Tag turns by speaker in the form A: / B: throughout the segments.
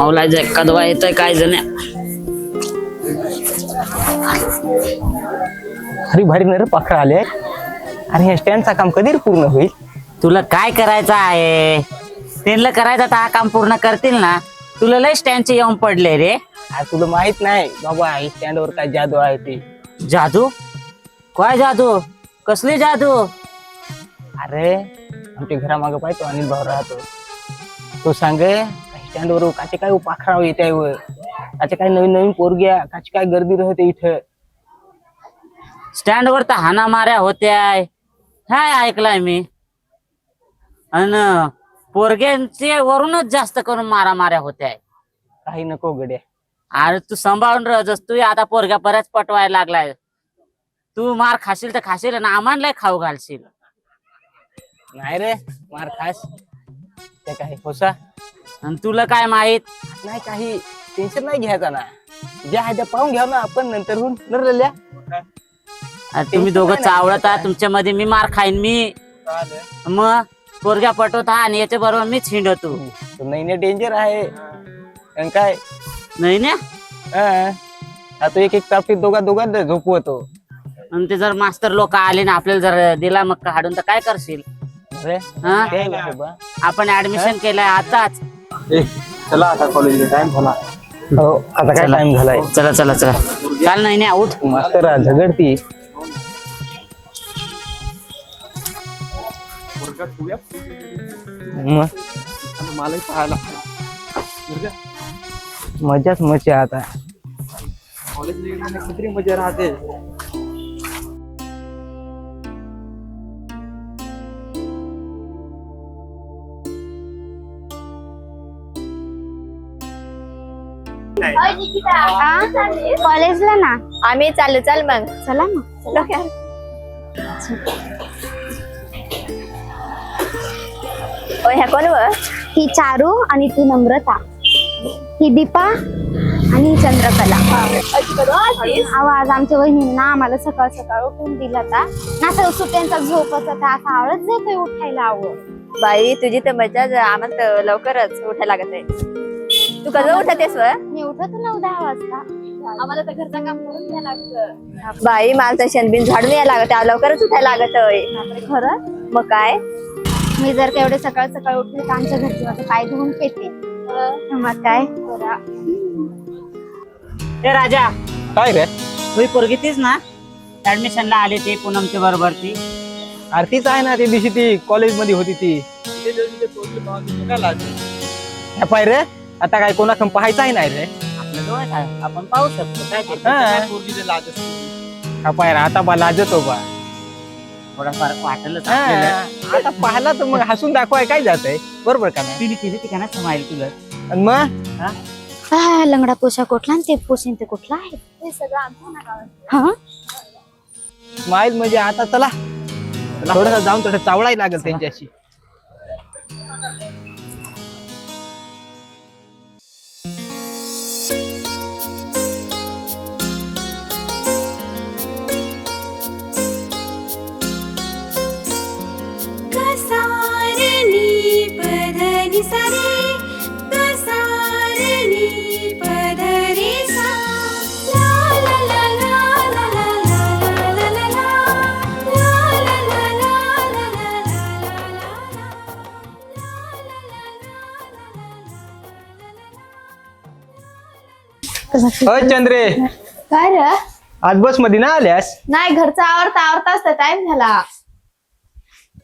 A: माऊला कदवा येतोय काय जण
B: अरे भारी नर पाखर आले. अरे ह्या स्टँडचा काम कधी पूर्ण होईल?
A: तुला काय करायचं आहे? त्यांना करायचं हा काम पूर्ण करतील ना. तुला लय स्टँडचे येऊन पडले रे.
B: अरे तुला माहीत नाही. बाबा स्टँड वर काय जादू आहे ते.
A: जादू? काय जादू? कसली जादू?
B: अरे आमच्या घरामागे पाहतो अनिल भाऊ राहतो. तो सांगे स्टँड वर काचे काय पाखरा येत आहे काचे काय नवीन नवीन पोरग्या काची काय गर्दी राहते इथं?
A: स्टँड वर तर हाना माऱ्या होत्या हाय ऐकलाय मी. अन पोरग्यांचे वरूनच जास्त करून मारा माऱ्या होत्या
B: काही नको गड्या.
A: अरे तू सांभाळून राहतोस तू आता पोरग्या बऱ्याच पटवायला लागलाय. तू मार खाशील तर खाशील आणि आम्हाला खाऊ घालशील.
B: नाही रे मार खास. ते काय होसा?
A: आणि तुला काय माहीत?
B: नाही काही टेन्शन नाही घ्यायचा ना. ज्या आहे त्या पाहून घ्या ना आपण नंतर होऊन. नरल्या.
A: अरे तुम्ही दोघं चावळत आहात तुमच्या मध्ये मी मार खाईन मी. मग पोरग्या पटवत हा आणि याच्या बरोबर मीच हिंडतो.
B: नाही डेंजर आहे. आणि काय?
A: नाही ना
B: हा. आता एक एक तापटीत दोघा दोघांना झोपवतो.
A: आणि ते जर मास्तर लोक आले ना आपल्याला जर दिला मग काढून तर काय करशील?
B: अरे
A: हा?
B: ते आहे बाबा.
A: आपण ऍडमिशन केलंय आताच.
C: चला आता कॉलेजला टाइम झाला.
B: हो आता काय टाइम झालाय?
A: चला चला चला. चाल नाही ना उठ
B: मास्तर झगडती.
C: मलाही पाहायला
B: मजाच मज़ा आता.
C: कॉलेजला किती मज़ा राहते?
D: कॉलेजला ना?
E: आम्ही चालू चाल मग.
D: चला मग.
E: डोक्यावर. ओ ह्या कोण व?
D: ही चारू आणि ती नम्रता. ही दीपा आणि चंद्रकला. आज आमच्या वहिनींना आम्हाला सकाळ सकाळ उठून दिला था ना सर सुट्यांचा झोपच होता असा आवडत जातोय उठायला आवड
E: बाई तुझी तर मजा आम्हाला लवकरच उठायला लागत आहे. तू कधी उठतेस व
D: मी उठत नऊ दहा वाजता. आम्हाला तर घरचं काम करून द्यायला लागतं.
E: बाई मला तर शेणबिन झाडून यायला लागत. लवकरच उठायला लागत.
D: खरं
E: मग काय?
D: मी जर का एवढे सकाळ सकाळ उठले तर आमच्या घरचे माझे पाय धुवून पेते मग काय?
A: ए राजा.
B: काय रे?
A: तुझी पोरगी तीच ना? ऍडमिशनला आली ती पूनमच्या बरोबर ती
B: आरतीच आहे ना त्या दिवशी ती कॉलेजमध्ये होती ती. पाय रे. आता काय कोणाकडून पाहायचं आहे नाही रे.
A: आपल्या डोळ्यात आहे. आपण पाहू शकतो. काय ते
B: हा. हा पाय रे आता बा लाजतो बा.
A: थोडाफार वाटलंच
B: हा.
A: आपल्याला.
B: आता पाहिला तर मग हसून दाखवाय काय जात आहे बरोबर का नाही?
A: तिने केली नाही समाईल तुला?
B: आणि मग?
D: हा, लंगडा पोशा कुठला आणि ते पोशीन ते कुठला आहे? ते सगळं हा?
B: स्माईल म्हणजे आता चला. थोडस जाऊन थोडं चावळाही लागेल त्यांच्याशी. चंद्रे
D: काय रे
B: आज बसमध्ये ना आल्यास
D: नाही घरचा आवरता आवरताच टाइम झाला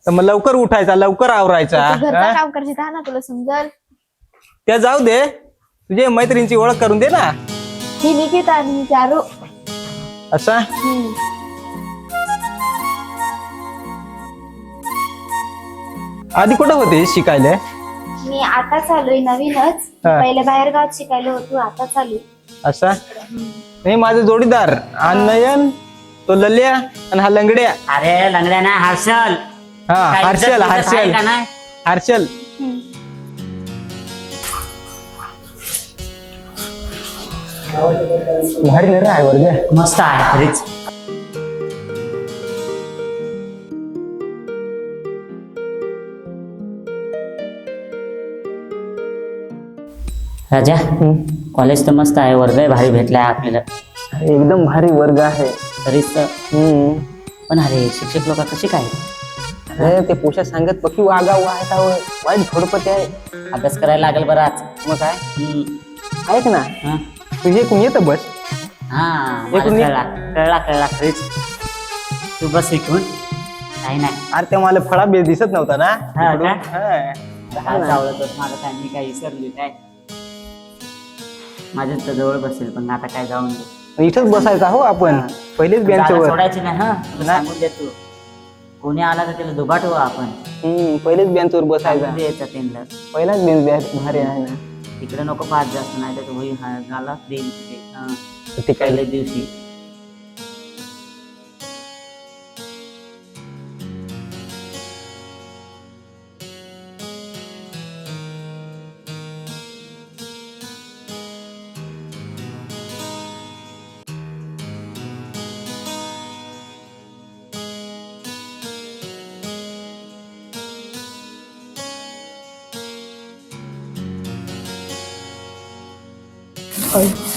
B: तर मग लवकर उठायचा लवकर आवरायचा.
D: घरचं
B: हा?
D: काम करशील हा ना तुला समजल?
B: त्या जाऊ दे. तुझे मैत्रिणीची ओळख करून दे ना.
D: ही निकिता आणि ही चारू.
B: असा आधी कुठं होते शिकायला?
D: मी आता चालू आहे नवीनच.
B: हा.
D: पहिले बाहेर गावात शिकायला होतो आता चालू आहे.
B: असा नाही माझे जोडीदार हा. नयन तो लल्या आणि हा लंगड्या.
A: अरे लंगड्या ना हर्षल.
B: हा
A: काय
B: हर्षल
A: बिज्जत आहे
B: हर्षल
A: का
B: हर्षल. भारी नाही रे आहे वर्ग.
A: मस्त आहे खरीच राजा कॉलेज तर मस्त आहे वर्ग भारी भेटलाय आपल्याला.
B: एकदम भारी वर्ग आहे.
A: तरीच तर.
B: हम्म.
A: पण अरे शिक्षक लोक कशी काय?
B: अरे ते पोषा सांगत पकी वागा होय. वाईट थोडपती आहे.
A: अभ्यास करायला लागेल बरं. आज
B: मग काय. ऐक ना.
A: हा.
B: तुझे कोण येतं बस?
A: हा मला
B: एकूण
A: कळला कळला कळला. खरीच तू बस इकडून. काही नाही.
B: अरे ते मला फळा बे दिसत नव्हता ना.
A: हा. का?
B: हा.
A: काय चावलं तर माझं काय मी काय विसरली काय? माझ्या तर जवळ बसेल पण आता काय जाऊन दे.
B: इथंच बसायचा हो आपण. पहिलेच
A: जागा
B: बेंचवर
A: सोडायची नाही हा? तुला सांगून देतो कोणी आला तर त्याला दुभाट हो आपण.
B: हम्म पहिलेच बेंचवर बसायचा.
A: सांगून द्यायचं त्यांना.
B: पहिलाच बेंच बॅ- भारी आहे ना.
A: तिकडे नको पाच जास्त नाही तर होई हा झाला देईल तिथे हा.
B: ते काय
A: पहिल्या दिवशी.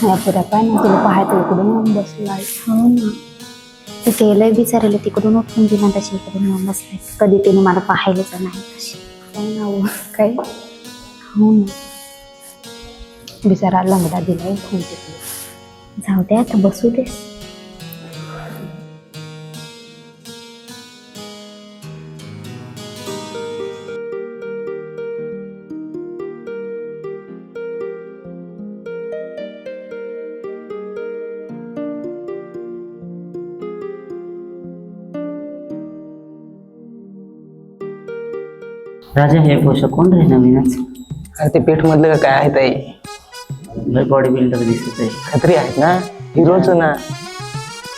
F: पुऱ्या काय ना तुला पाहायचं इकडून येऊन बसलाय. हो ना. ते केलंय बिचारायला तिकडून उठून दिला तशी इकडून येऊन बसलाय कधी त्याने मला पाहिलंच नाही तशी. काय नाव? काय? हो ना. बिचारा लंगडा दिलाय. तिकडे जाऊ दे आता बसू दे.
A: राजा हे पोषक कोण रे नवीनच?
B: अरे ते पेठ मधलं काय आहे ताई?
A: लय बॉडी बिल्डर दिसत आहे
B: खत्री आहेत ना? हिरोच ना?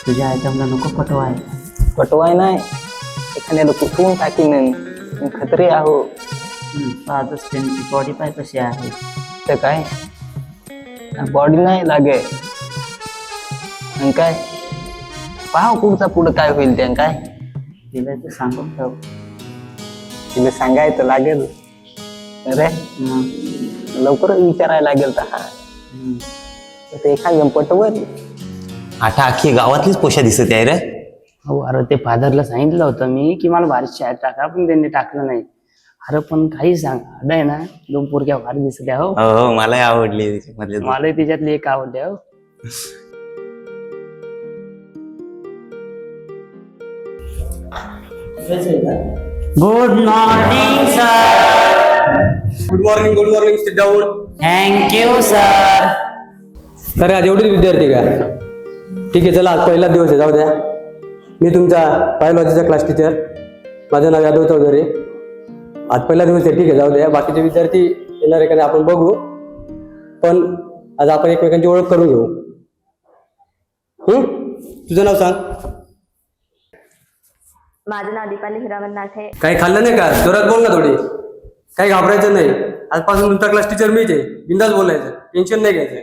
A: तुझ्या आयटमला नको पटवा आहे
B: पटवाय नाही. एखाद्याला कुठून टाकीन? खत्री आहो.
A: आजच त्यांची बॉडी पाय कशी आहे?
B: तर काय? बॉडी नाही लागे आणि काय? पाहा पुढचा पुढं काय होईल त्या काय?
A: तिला ते सांगून ठेव.
B: तिला सांगायचं लागेल. अरे
A: हम्म.
B: लवकर विचारायला लागेल तर हा. ते एखादं पटवल
G: आता अख्खी गावातलीच पोषा दिसत आहे रे.
B: हो अरे ते फादरला सांगितलं होतं मी की मला भारी शाळेत टाका पण त्यांनी टाकलं नाही. अरे पण काही सांग. अडं आहे ना दोन पोरक्या भारी दिसल्या हो.
G: हो हो मलाही आवडली त्याच्यामधले.
B: मलाही त्याच्यातली एक आवडली हो.
A: Good morning sir
H: good morning good morning sit down
A: thank you sir
I: तर आज एवढेच विद्यार्थी का? ठीक आहे चला आज पहिलाच दिवस आहे जाऊ द्या. मी तुमचा बायोलॉजीचा क्लास टीचर माझं नाव यादव चौधरी. आज पहिला दिवस आहे ठीक आहे जाऊ द्या. बाकीचे विद्यार्थी येणार आहे का आपण बघू. पण आज आपण एकमेकांची ओळख करून घेऊ. हं? तुझं नाव सांग.
J: माझं नाव दीपाली हिरामन नाठे
I: काही खाल्लं नाही का? जोरात बोल ना थोडी. काही घाबरायचं नाही. आजपासून तुमचा क्लास टीचर मीच आहे. बिंदास बोलायचं. टेन्शन नाही घ्यायचं.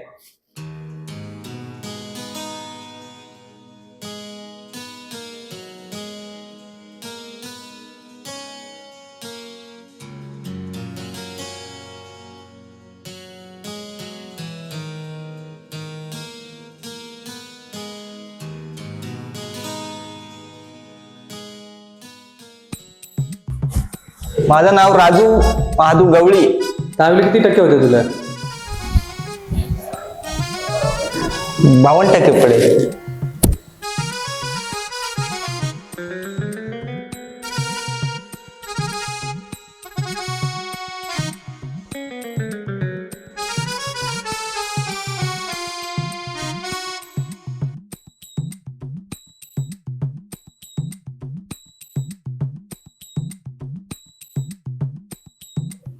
G: माझं नाव राजू महादू गवळी.
I: दहावीला किती टक्के होते तुला?
G: बावन्न टक्के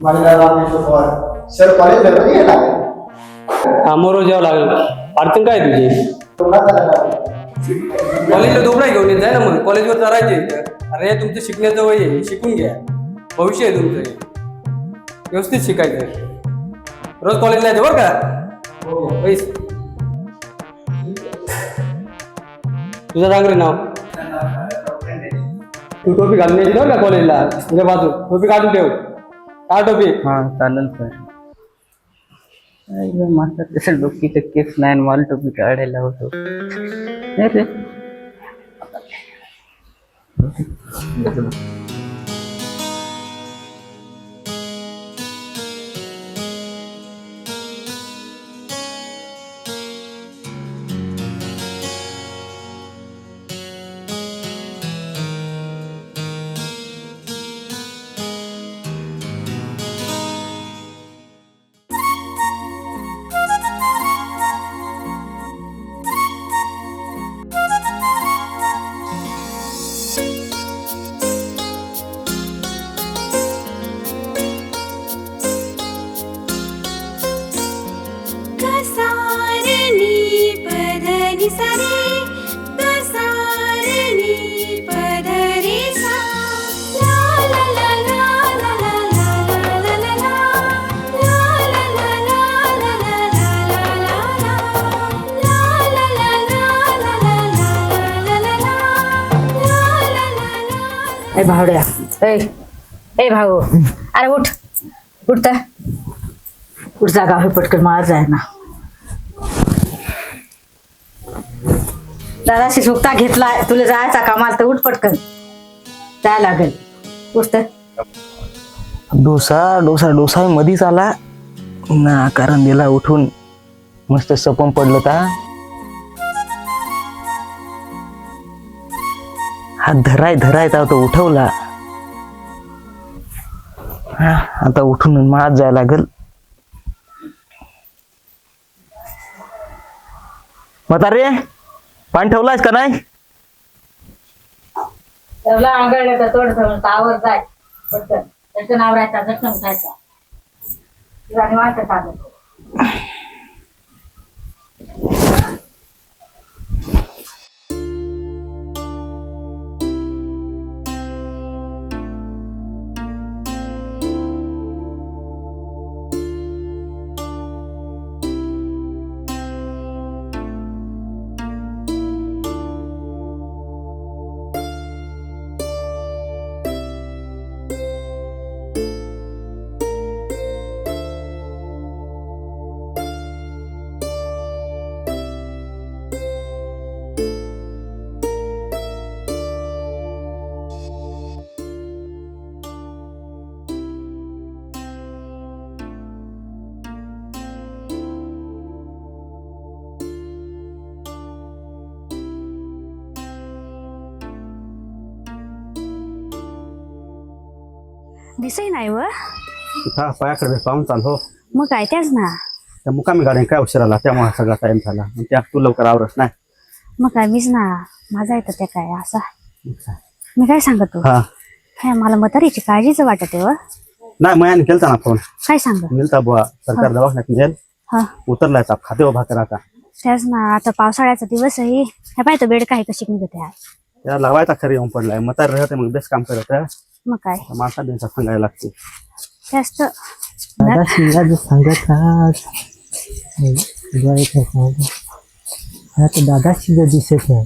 G: पडेल
I: कामावर जेव्हा लागेल. अडचण काय आहे तुझी? कॉलेजला दोबडा घेऊन येत जाय ना मग. कॉलेजवर चरायचे अरे तुमचं शिकण्याचं वय आहे. शिकून घ्या. भविष्य आहे तुमचं. हे. व्यवस्थित शिकायचं रोज कॉलेजला येते बरं का? पैस. तुझं सांग रे नाव? तू टोपी घालून यायची बरं का कॉलेजला तुझ्या बाजू टोपी काढून ठेव. का टोपी
K: हा चालेल सर माझं तसं डोकीचं केस नाही मला टोपी काढायला होतो नाही
L: ए भावड्या ए ए भाऊ अरे उठ उठता उठ जागा होय पटकन मला जाय ना दादाशी सुक्ता घेतलाय तुला जायचा कामाला तर उठ पटकन जाय लागेल उठत
K: डोसा डोसा डोसा मधीच आला. ना कारण दिला उठून. मस्त सपन पडलं का हा धराय धरायचा तो उठवला. हा, आता उठून माळात जायला लागल. म्हातारे पाणी ठेवलायस का नाही?
L: ठेवला आंगळ तर तोड ठेवून आवर जाय. पटकन. त्याचं नाव राहायचा जखम उठायचा तुला निवांत सांगत
F: दिसही नाही व
H: हा पायाकडे पाहून चाल हो
F: मग काय त्याच ना
H: त्या मुकामी गाड्या काय उशीर आला त्यामुळे सगळा टाइम झाला त्या तू लवकर आवरस नाही
F: मग काय मीच ना माझा येतं त्या काय असा मी काय सांगतो
H: हा
F: काय मला म्हातारीची काळजीच वाटत आहे व
H: नाही मयाने केलता ना फोन
F: काय सांग
H: मिळता बुवा सरकार दवाखान्यात नेल
F: हा
H: उतरलाय चाप खाते उभा करा आता
F: त्याच ना आता पावसाळ्याचा दिवस आहे हे पाय तो बेड काय कशी निघत आहे
H: त्याला लावायचा खरी येऊन पडलाय मग तर राहते मग बेस काम करत आहे.
F: मग काय?
H: बिनसा सांगायला लागते.
F: त्याच तर
K: दादा सांगत शिंग दिसत आहे.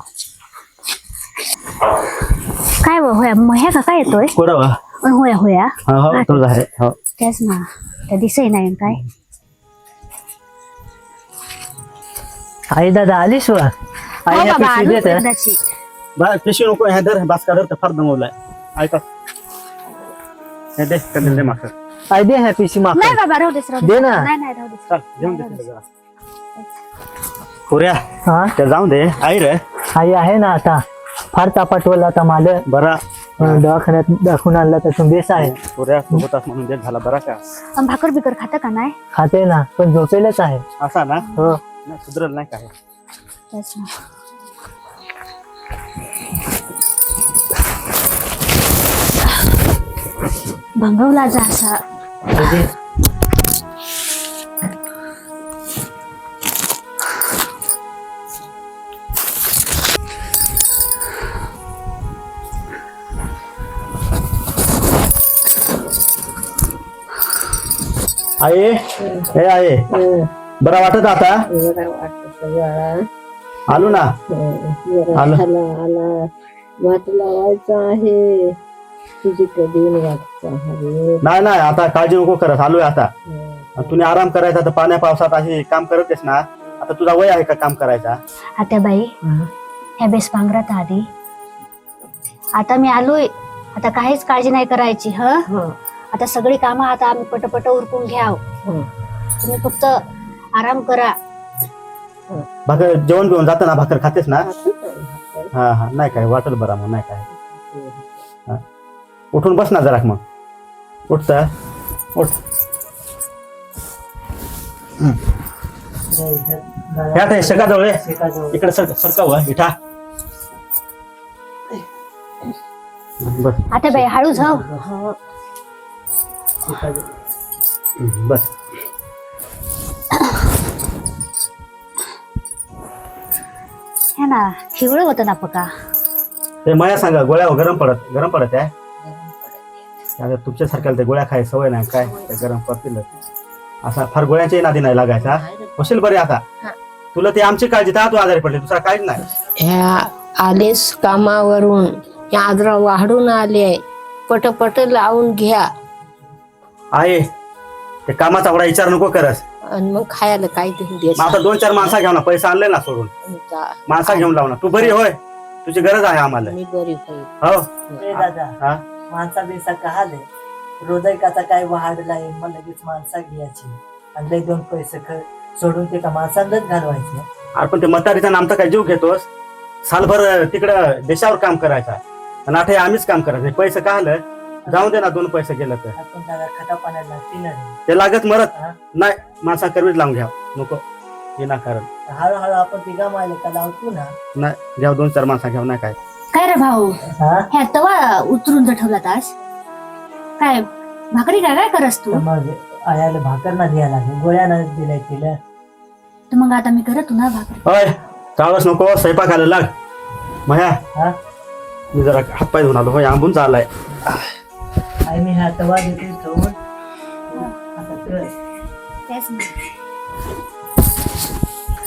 F: काय व होया मग ह्या का काय येतोय?
H: कुठं वा.
F: होया होया.
H: हा हो आहे. हो.
F: त्याच ना. त्या दिसही नाही काय?
K: आई दादा आलीस वा? आई
F: हो बाबा
K: पिशवीत येतं.
F: एकदाची.
H: बा पिशवी नको ह्या दर तर फार दमवलाय. ऐका. हे दे कंदील दे मागं
K: दे ह्या
F: बाबा राहू देस राहू
K: दे. ना.
F: नाही नाही राहू देस
H: चल घेऊन दे तिला जरा कोऱ्या
K: हा
H: त्या जाऊन दे आई रे
K: आई आहे ना आता फार तापाटवला आता मला
H: बरा
K: दवाखान्यात दाखवून आणला तर बेस आहे
H: म्हणून देत झाला बरा का
F: भाकर बिकर खातं का नाही
K: खाते ना पण झोपेलच आहे
H: असा ना
K: हो
H: नाही सुधरल नाही काय
F: ना भंगवला जा असा.
H: आहे हे. आहे बरा वाटत आता आलो ना? आलो.
J: आला. वाट लावायचा आहे.
H: नाही नाही आता काळजी नको करत आलोय आता. आणि तुम्ही आराम करायचा तर पाण्या पावसात आहे काम करतेस ना आता तुझा वय आहे का काम करायचा?
F: आता बाई ह्या बेस पांघरात आधी. आता मी आलोय. आता काहीच काळजी नाही करायची ह? आता सगळी कामं आता आम्ही पटपट उरकून घ्याव. तुम्ही फक्त आराम करा.
H: भाकर जेवण बिवण जातं ना भाकर खातेस ना? हा हा नाही काय वाटेल बरा मग नाही काय. हा. उठून बस ना जरा मग. उठता उठ. ह्या ते शेकाजवळ ये. इकडे सरका सरका व इठा. बस.
F: आता बाई हळू जाऊ
H: बस.
F: हे ना हिवळ होतं ना पका.
H: ते माया सांगा गोळ्या गरम पडत गरम पडत आहे. आता तुमच्यासारख्याला ते गोळ्या खायची सवय नाही काय? ते गरम पडतील असा फार गोळ्यांची नादी नाही लागायचा. होशील बरे आता. तुला ते आमची काळजी तर तू आजारी पडली दुसरा काहीच नाही.
J: ह्या आलेस कामावरून ह्या आजरा वाढून आले. पटपट लावून घ्या.
H: आहे. ते कामाचा एवढा विचार नको करस.
J: आणि मग खायला
H: मग आता दोन चार माणसा घेऊ ना पैसे आणले ना सोडून. माणसा घेऊन लाव ना. तू बरी होय. तुझी गरज आहे आम्हाला.
J: मी बरी होईल.
H: हो.
M: दादा.
H: हा?
M: माणसा बिनसा कहाले हृदयकाचा काय वाढलाय मग लगेच माणसा घ्यायची. आणि लय दोन पैसे ख सोडून ते का माणसांनाच घालवायचे.
H: अरे पण ते म्हातारीचा नामचा काय जीव घेतोस? सालभर तिकडं देशावर काम करायचा. आणि आता हे आम्हीच काम करायचं. हे पैसे का आलं? जाऊ दे ना दोन पैसे गेलं तर.
M: आपण दादा खटा पाण्याला लागते ना. रे.
H: ते लागत मरत.
M: हा.
H: नाही माणसा करवीच लावून घ्या. नको. विनाकारण
M: हळूहळू आपण तिघा मायले का लावतो ना.
H: नाही घ्या दोन चार माणसा घ्या नाही काय.
F: काय रे भाऊ?
M: हा?
F: ह्या तवा उतरून जर ठेवला तास काय भाकरी काय काय करस तू?
M: तर मग आयाला भाकर ना द्यायला लागेल गोळ्या ना दिल्या तिला.
F: तर मग आता मी करत ना भाकरी.
H: होय चाळस नको स्वयंपाक आलं लाग. मया
M: हा?
H: मी जरा हातपाय धुवून आलो होय आंबून चाललाय.
M: आई मी हा तवा देते ठेवून आता कर.
F: तेच ना.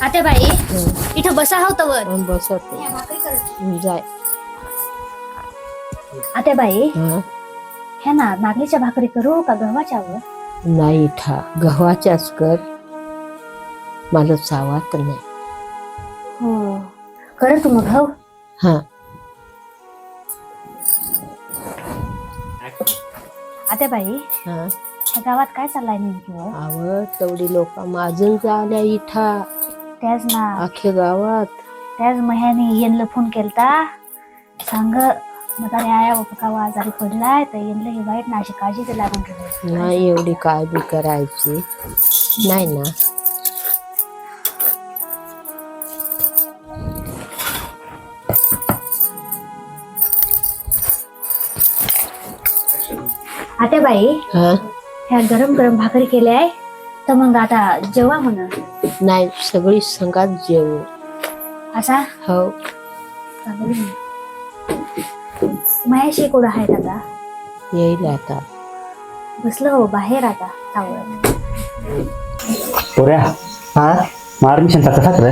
F: आता बाई इथं बसा हो तवर.
J: बसत
F: भाकरी करत.
J: जाय.
F: आता बाई
J: हं.
F: ह्या ना नागलीच्या भाकरी करू का गव्हाच्या वर
J: नाही ठा गव्हाच्याच कर. मला चावात नाही.
F: हो. कर तू मग हो.
J: हा.
F: आता बाई
J: हा.
F: ह्या गावात काय चाललाय नेमकी हो?
J: आवड तेवढी लोक माजून झाल्या इथा.
F: त्याच ना.
J: अख्ख्या गावात.
F: त्याच महिन्याने येनला फोन केलता. सांग म्हातारे आया बापा आजारी पडलाय तर येनला हे वाईट ना अशी काळजी तर लागून ठेवायची
J: नाही एवढी काळजी करायची. नाही ना.
F: आता बाई
J: हा?
F: ह्या गरम गरम भाकरी केल्या आहे तर मग आता जेव्हा म्हण
J: नाही सगळी संगात जेवू.
F: असा?
J: हो.
F: मयाशी कुठं आहेत आता
J: येईल आता.
F: बसलं हो बाहेर आता सावळत
H: पोऱ्या
M: हा?
H: ऍडमिशनचा कसा कर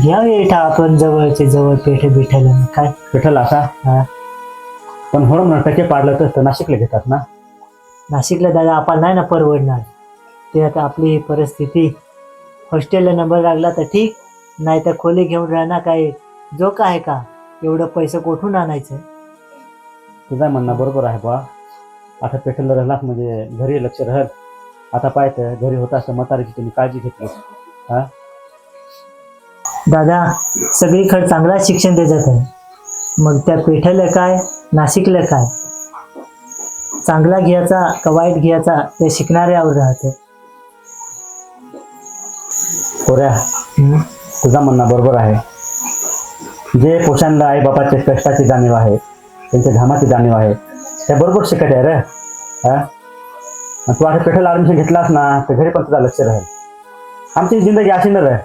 M: घ्या इथं आपण जवळचे जवळ पेठ बिठल काय?
H: विठ्ठल असा
M: हा.
H: पण हो ना टक्के पाडलं तर नाशिकला घेतात ना?
M: नाशिकला दादा आपण नाही ना परवडणार. ते आता आपली ही परिस्थिती. हॉस्टेलला नंबर लागला तर ठीक नाही तर खोली घेऊन राहणार काय? जो का आहे का? एवढं पैसे कुठून आणायचं?
H: तुझा म्हणणं बरोबर आहे बा आता पेट्रोल राहिलास म्हणजे घरी लक्ष राहल. आता पाहतं घरी होता असं म्हातारीची तुम्ही काळजी घेतली हा?
M: दादा सगळीकडे चांगला शिक्षण देतात आहे. मग त्या पेठेला काय नाशिकला काय? चांगला घ्यायचा का वाईट घ्यायचा ते शिकणाऱ्यावर राहते.
H: पोऱ्या तुझा म्हणणं बरोबर आहे. जे पोषणला आई बापाचे कष्टाची जाणीव आहे त्यांच्या घामाची जाणीव आहे. त्या बरोबर शिकत आहे रे. हा? तू आता पेट्रोल ऍडमिशन घेतलास ना तर घरी पण तुझा लक्ष राहील. आमची जिंदगी अशी न राह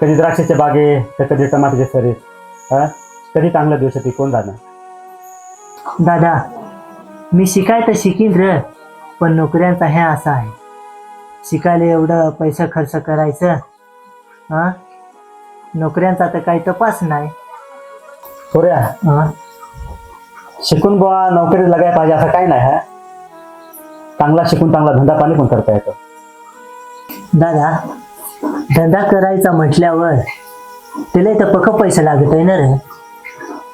H: कधी द्राक्षाच्या बागे तर कधी टमाट्याचे सरीत हा? कधी चांगल्या दिवसात कोण जाणार?
M: दादा मी शिकाय तर शिकीन र पण नोकऱ्यांचा हे असा आहे. शिकायला एवढं पैसा खर्च करायचं हां? नोकऱ्यांचा तर काही तपास नाही.
H: सोऱ्या
M: हा?
H: शिकून बुवा नोकरी लागाय पाहिजे असं काही नाही हा. चांगला शिकून चांगला धंदा पाणी पण करता येतो.
M: दादा धंदा करायचा म्हटल्यावर त्याला तर पक्क पैसे लागत आहे ना रे?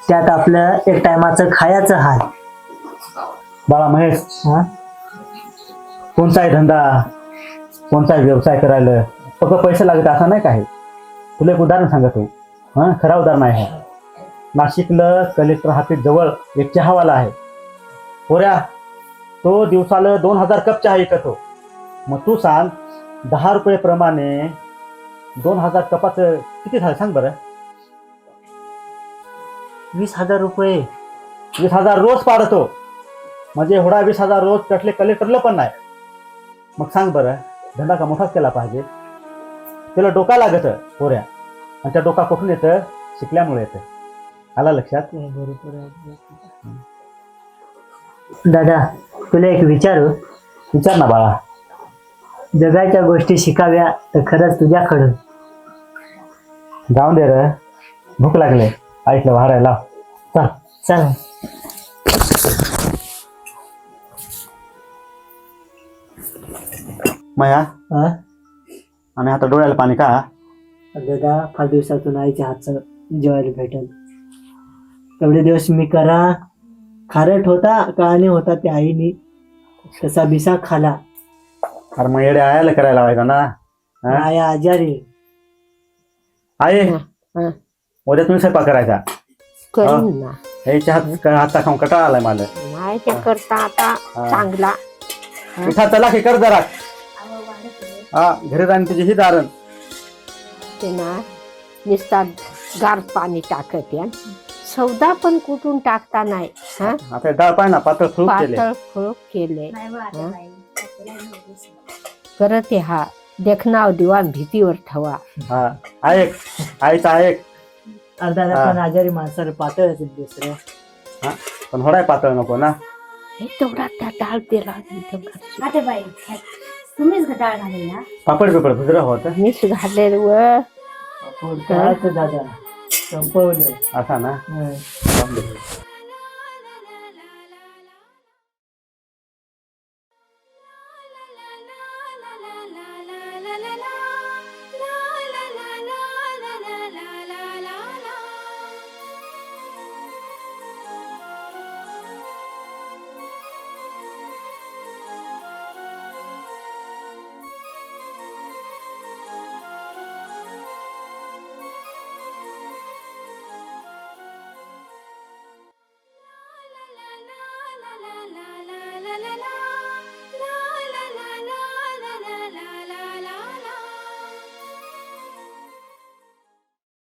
M: त्यात आपलं एक टायमाचं खायचं हाय.
H: बाळा महेश
M: हा?
H: कोणताही धंदा कोणताही व्यवसाय करायला फक्त पैसे लागत असं नाही काही. तुला एक उदाहरण सांगतो. हां खरा उदाहरण आहे. हे. नाशिकला कलेक्टर हाफिज जवळ एक चहावाला आहे. पोऱ्या तो दिवसाला दोन हजार कप चहा विकतो. मग तू सांग दहा रुपये प्रमाणे दोन हजार कपाचं किती झालं सांग बरं.
M: वीस हजार रुपये.
H: वीस हजार रोज पाडतो. म्हणजे एवढा वीस हजार रोज कसले कलेक्टरला पण नाही. मग सांग बरं धंदा का मोठाच केला पाहिजे? त्याला डोका लागत पोऱ्या. आणि त्या डोका कुठून येतं? शिकल्यामुळे येतं. आला लक्षात?
M: दादा तुला एक विचारू?
H: विचार ना बाळा.
M: जगाच्या गोष्टी शिकाव्या तर खरंच तुझ्याकडून.
H: जाऊन दे रे. भूक लागले. ऐकलं वाढायला चल.
M: सांग
H: मया
M: हा?
H: आणि आता डोळ्याला पाणी का?
M: दादा फार दिवसातून आईच्या हातचं जेवायला भेटेल. एवढे दिवस मी करा. खारट होता का आणि होता त्या आईने. तसा बिसा खाला.
H: अरे मग येडे आयाला करायला लावायचा ना? हा?
M: आई आजारी.
H: आहे
J: हं.
H: उद्या तुम्ही स्वयंपाक करायचा.
J: करीन ना.
H: हात हातचा खाऊन कटाळा आलाय मला
J: नाही ते करता आता.
H: हा.
J: चांगला.
H: पिठा चला की कर जरा. हा घरी जाईन तुझी ही दारण.
J: ते ना नुसता गार पाणी टाकत या सौदा पण कुठून टाकता नाही हा?
H: आता डाळ पाय ना पातळ केले
J: पातळ फळक केले करत आहे हा? देखनाव दिवाण भीतीवर ठेवा.
H: हा ऐक आईचा ऐक
M: आणि दादा
H: हा.
M: पण आजारी माणसाला पातळ असेल दुसरं.
H: पण होडाय पातळ नको ना.
J: हे तेवढा त्या डाळ दिला इथं घरची.
F: आता बाई तुम्हीच घटाळ घालेल. ना
H: पापड बिपड भुजरा होत
J: मीच घालेल व.
M: दादा. संपवलं
H: असा ना
M: हं.
H: जाऊन दे.